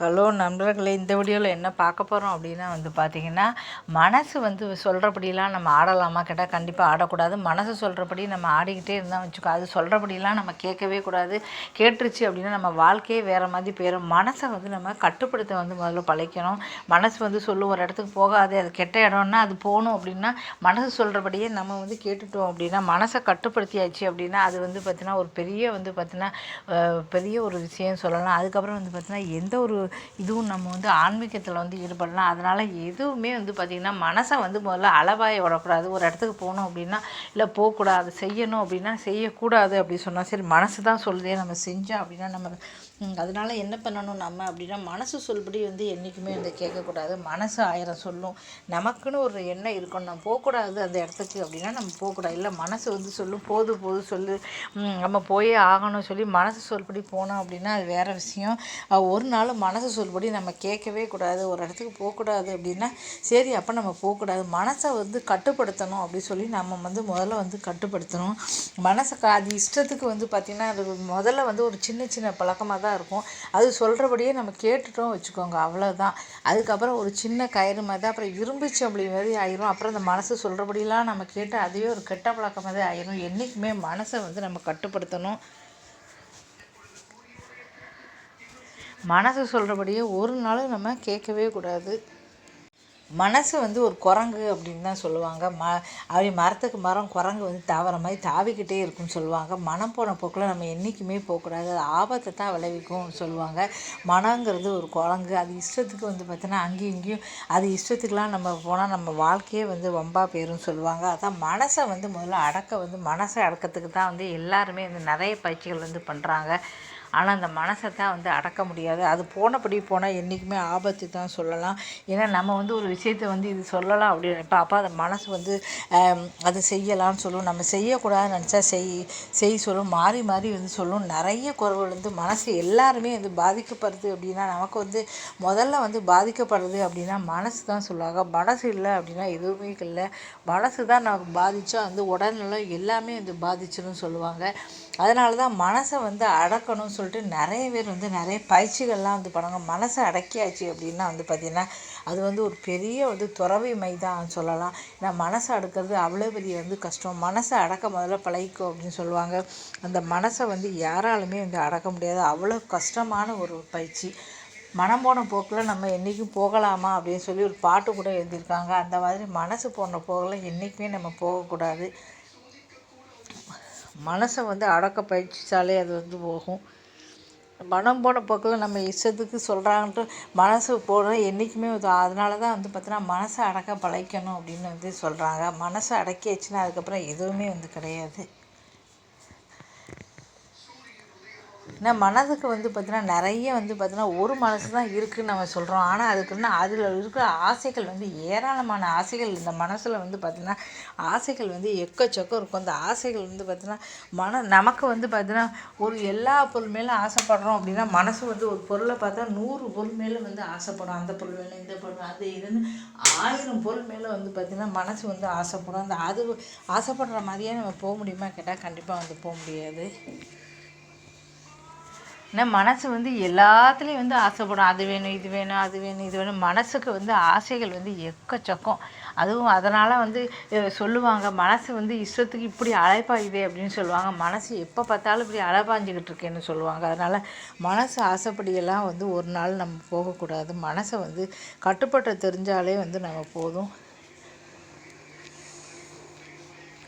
Hello நண்பர்களே இந்த வீடியோவில் என்ன பார்க்க போகிறோம் அப்படின்னா வந்து பார்த்திங்கன்னா மனசு வந்து சொல்கிறபடிலாம் நம்ம ஆடலாமா கேட்டால் கண்டிப்பாக ஆடக்கூடாது. மனசு சொல்கிறபடி நம்ம ஆடிக்கிட்டே இருந்தால் வச்சுக்கோ அது சொல்கிறபடிலாம் நம்ம கேட்கவே கூடாது. கேட்டுருச்சு அப்படின்னா நம்ம வாழ்க்கையே வேறு மாதிரி போயிடும் மனசை வந்து நம்ம கட்டுப்படுத்த வந்து முதல்ல பழைக்கணும். மனசு வந்து சொல்லும் ஒரு இடத்துக்கு போகாது அது கெட்ட இடம்னா அது போகணும் அப்படின்னா மனசு சொல்கிறபடியே நம்ம வந்து கேட்டுட்டோம் அப்படின்னா மனசை கட்டுப்படுத்தியாச்சு அப்படின்னா அது வந்து பார்த்திங்கன்னா ஒரு பெரிய வந்து பார்த்திங்கன்னா பெரிய ஒரு விஷயம் சொல்லலாம். அதுக்கப்புறம் வந்து பார்த்திங்கன்னா எந்த ஒரு இதுவும் நம்ம வந்து ஆன்மீகத்தில் வந்து ஈடுபடலாம். அதனால் எதுவுமே வந்து பார்த்திங்கன்னா மனசை வந்து முதல்ல அளவாய விடக்கூடாது. ஒரு இடத்துக்கு போகணும் அப்படின்னா இல்லை போகக்கூடாது செய்யணும் அப்படின்னா செய்யக்கூடாது அப்படி சொன்னால் சரி மனசு தான் சொல்லுதே நம்ம செஞ்சோம் அப்படின்னா நம்ம அதனால் என்ன பண்ணணும் நம்ம அப்படின்னா மனசு சொல்படி வந்து என்றைக்குமே வந்து கேட்கக்கூடாது. மனசு ஆயிரம் சொல்லும். நமக்குன்னு ஒரு எண்ணம் இருக்கணும். நம்ம போகக்கூடாது அந்த இடத்துக்கு அப்படின்னா நம்ம போகக்கூடாது. இல்லை மனசு வந்து சொல்லும். போது போது சொல்லு. நம்ம போயே ஆகணும் சொல்லி மனசு சொல்படி போனோம் அப்படின்னா அது வேறு விஷயம். ஒரு நாள் மனசு சொல்படி நம்ம கேட்கவே கூடாது. ஒரு இடத்துக்கு போகக்கூடாது அப்படின்னா சரி அப்போ நம்ம போகக்கூடாது. மனசை வந்து கட்டுப்படுத்தணும் அப்படின்னு சொல்லி நம்ம வந்து முதல்ல வந்து கட்டுப்படுத்தணும். மனசை அது இஷ்டத்துக்கு வந்து பார்த்திங்கன்னா அது முதல்ல வந்து ஒரு சின்ன சின்ன பழக்கமாக தான் தான் இருக்கும். அது சொல்கிறபடியே நம்ம கேட்டுட்டோம் வச்சுக்கோங்க அவ்வளோதான் அதுக்கப்புறம் ஒரு சின்ன கயிறு மாதிரி அப்புறம் இரும்புச்சு அப்படி மாதிரி ஆயிரும். அப்புறம் அந்த மனசு சொல்கிறபடியெல்லாம் நம்ம கேட்டு அதுவே ஒரு கெட்ட பழக்கம் மாதிரி ஆயிரும். என்றைக்குமே மனசை வந்து நம்ம கட்டுப்படுத்தணும். மனசு சொல்கிறபடியே ஒரு நாளும் நம்ம கேட்கவே கூடாது. மனசு வந்து ஒரு குரங்கு அப்படின்னு தான் சொல்லுவாங்க. ம அப்படி மரத்துக்கு மரம் குரங்கு வந்து தாவர மாதிரி தாவிக்கிட்டே இருக்கும்னு சொல்லுவாங்க. மனம் போன போக்கில் நம்ம என்றைக்குமே போகக்கூடாது. அது ஆபத்தை தான் விளைவிக்கும்னு சொல்லுவாங்க. மனங்கிறது ஒரு குரங்கு. அது இஷ்டத்துக்கு வந்து பார்த்தோன்னா அங்கேயும் இங்கேயும் அது இஷ்டத்துக்குலாம் நம்ம போனால் நம்ம வாழ்க்கையே வந்து வம்பா போயிரும்னு சொல்லுவாங்க. அதான் மனசை வந்து முதல்ல அடக்க வந்து மனசை அடக்கிறதுக்கு தான் வந்து எல்லாருமே வந்து நிறைய பயிற்சிகள் வந்து பண்ணுறாங்க ஆனால் அந்த மனசை தான் வந்து அடக்க முடியாது. அது போனபடி போனால் என்றைக்குமே ஆபத்து தான் சொல்லலாம். ஏன்னா நம்ம வந்து ஒரு விஷயத்தை வந்து இது சொல்லலாம் அப்படின்னு இப்போ அப்போ அந்த மனசு வந்து அது செய்யலாம்னு சொல்லும். நம்ம செய்யக்கூடாதுன்னு நினச்சா செய் செய் சொல்லும். மாறி மாறி வந்து சொல்லும். நிறைய குறவுகள் வந்து மனசு எல்லாருமே வந்து பாதிக்கப்படுது அப்படின்னா நமக்கு வந்து முதல்ல வந்து பாதிக்கப்படுது அப்படின்னா மனசு தான் சொல்லுவாங்க. மனசு இல்லை அப்படின்னா எதுவுமே இல்லை. மனசு தான் நமக்கு பாதித்தோம் வந்து உடல்நிலை எல்லாமே வந்து பாதிச்சிடும் சொல்லுவாங்க. அதனால தான் மனசை வந்து அடக்கணும்னு சொல்லிட்டு நிறைய பேர் வந்து நிறைய பயிற்சிகள்லாம் வந்து பண்ணுவாங்க மனசை அடக்கியாச்சு அப்படின்னா வந்து பார்த்திங்கன்னா அது வந்து ஒரு பெரிய வந்து துறவிமை தான் சொல்லலாம். ஏன்னா மனசை அடக்கிறது அவ்வளோ பெரிய வந்து கஷ்டம். மனசை அடக்க முதல்ல பழகிக்கும் அப்படின்னு சொல்லுவாங்க. அந்த மனசை வந்து யாராலுமே வந்து அடக்க முடியாது. அவ்வளோ கஷ்டமான ஒரு பயிற்சி. மனம் போன போக்கில் நம்ம என்றைக்கும் போகலாமா அப்படின்னு சொல்லி ஒரு பாட்டு கூட எழுதியிருக்காங்க. அந்த மாதிரி மனசு போன போக்கில் என்றைக்குமே நம்ம போகக்கூடாது. மனசை வந்து அடக்க பயிற்சித்தாலே அது வந்து போகும். மனம் போன போக்கில் நம்ம இஷ்டத்துக்கு சொல்கிறாங்கன்ட்டு மனசு போனால் என்றைக்குமே அதனால தான் வந்து பார்த்தோன்னா மனசை அடக்க பழைக்கணும் அப்படின்னு வந்து சொல்கிறாங்க மனசை அடக்கியாச்சுன்னா அதுக்கப்புறம் எதுவுமே வந்து கிடையாது. ஏன்னா மனதுக்கு வந்து பார்த்திங்கன்னா நிறைய வந்து பார்த்திங்கன்னா ஒரு மனசு தான் இருக்குதுன்னு நம்ம சொல்கிறோம் ஆனால் அதுக்குன்னா அதில் இருக்கிற ஆசைகள் வந்து ஏராளமான ஆசைகள் இந்த மனசில் வந்து பார்த்திங்கன்னா ஆசைகள் வந்து எக்கச்சக்கம் இருக்கும். அந்த ஆசைகள் வந்து பார்த்திங்கன்னா மன நமக்கு வந்து பார்த்திங்கன்னா ஒரு எல்லா பொருள் மேலும் ஆசைப்படுறோம் அப்படின்னா மனசு வந்து ஒரு பொருளை பார்த்தா நூறு பொருள் மேலே வந்து ஆசைப்படும். அந்த பொருள் மேலே இந்த பொருள் அது இதுன்னு ஆயிரம் பொருள் மேலே வந்து பார்த்திங்கன்னா மனசு வந்து ஆசைப்படும். அந்த அது ஆசைப்படுற மாதிரியே நம்ம போக முடியுமா? கேட்டால் கண்டிப்பாக வந்து போக முடியாது. ஏன்னா மனசு வந்து எல்லாத்துலேயும் வந்து ஆசைப்படும். அது வேணும் இது வேணும் அது வேணும் இது வேணும். மனசுக்கு வந்து ஆசைகள் வந்து எக்கச்சக்கம். அதுவும் அதனால் வந்து சொல்லுவாங்க மனசு வந்து இஷ்டத்துக்கு இப்படி அலைப்பாயுதே அப்படின்னு சொல்லுவாங்க. மனசு எப்போ பார்த்தாலும் இப்படி அழைப்பாஞ்சிக்கிட்டு இருக்கேன்னு சொல்லுவாங்க. அதனால் மனசு ஆசைப்படியெல்லாம் வந்து ஒரு நாள் நம்ம போகக்கூடாது. மனசை வந்து கட்டுப்பட்ட தெரிஞ்சாலே வந்து நம்ம போதும்.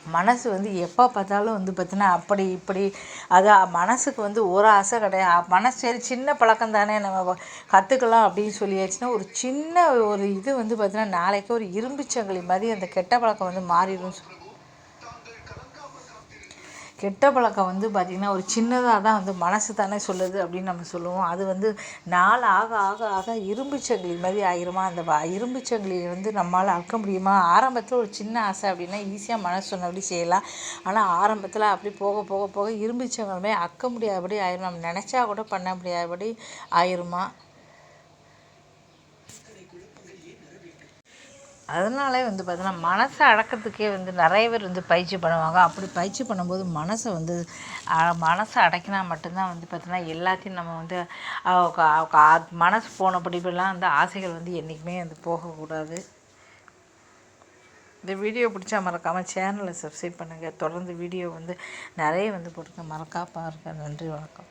மனசு வந்து எப்போ பார்த்தாலும் வந்து பார்த்தினா அப்படி இப்படி. அது மனசுக்கு வந்து ஒரு ஆசை கிடையாது. மனசு சரி சின்ன பழக்கம் தானே நம்ம கற்றுக்கலாம் அப்படின்னு சொல்லியாச்சுன்னா ஒரு சின்ன ஒரு இது வந்து பார்த்தினா நாளைக்கு ஒரு இரும்பு மாதிரி அந்த கெட்ட பழக்கம் வந்து மாறிடும் கெட்ட பழக்கம் வந்து பார்த்திங்கன்னா ஒரு சின்னதாக தான் வந்து மனசு தானே சொல்லுது அப்படின்னு நம்ம சொல்லுவோம். அது வந்து நாள் ஆக ஆக ஆக இரும்பு சங்கிலி மாதிரி ஆயிருமா? அந்த இரும்பு சங்கிலியை வந்து நம்மளால் அறுக்க முடியுமா? ஆரம்பத்தில் ஒரு சின்ன ஆசை அப்படின்னா ஈஸியாக மனசு சொன்னபடி செய்யலாம். ஆனால் ஆரம்பத்தில் அப்படி போக போக போக இரும்பு சங்கிலுமே அக்க முடியாதபடி ஆயிரும். நம்ம நினச்சா கூட பண்ண முடியாதபடி ஆயிருமா? அதனாலே வந்து பார்த்தீங்கன்னா மனசை அடக்கிறதுக்கே வந்து நிறைய பேர் வந்து பயிற்சி பண்ணுவாங்க. அப்படி பயிற்சி பண்ணும்போது மனசை வந்து மனசை அடக்கினா மட்டும்தான் வந்து பார்த்தீங்கன்னா எல்லாத்தையும் நம்ம வந்து மனசு போன படிப்பெல்லாம் வந்து ஆசைகள் வந்து என்றைக்குமே வந்து போகக்கூடாது. இந்த வீடியோ பிடிச்சா மறக்காமல் சேனலை சப்ஸ்கிரைப் பண்ணுங்கள் தொடர்ந்து வீடியோ வந்து நிறைய வந்து போட்டுக்க மறக்கா பாருங்க. நன்றி வணக்கம்.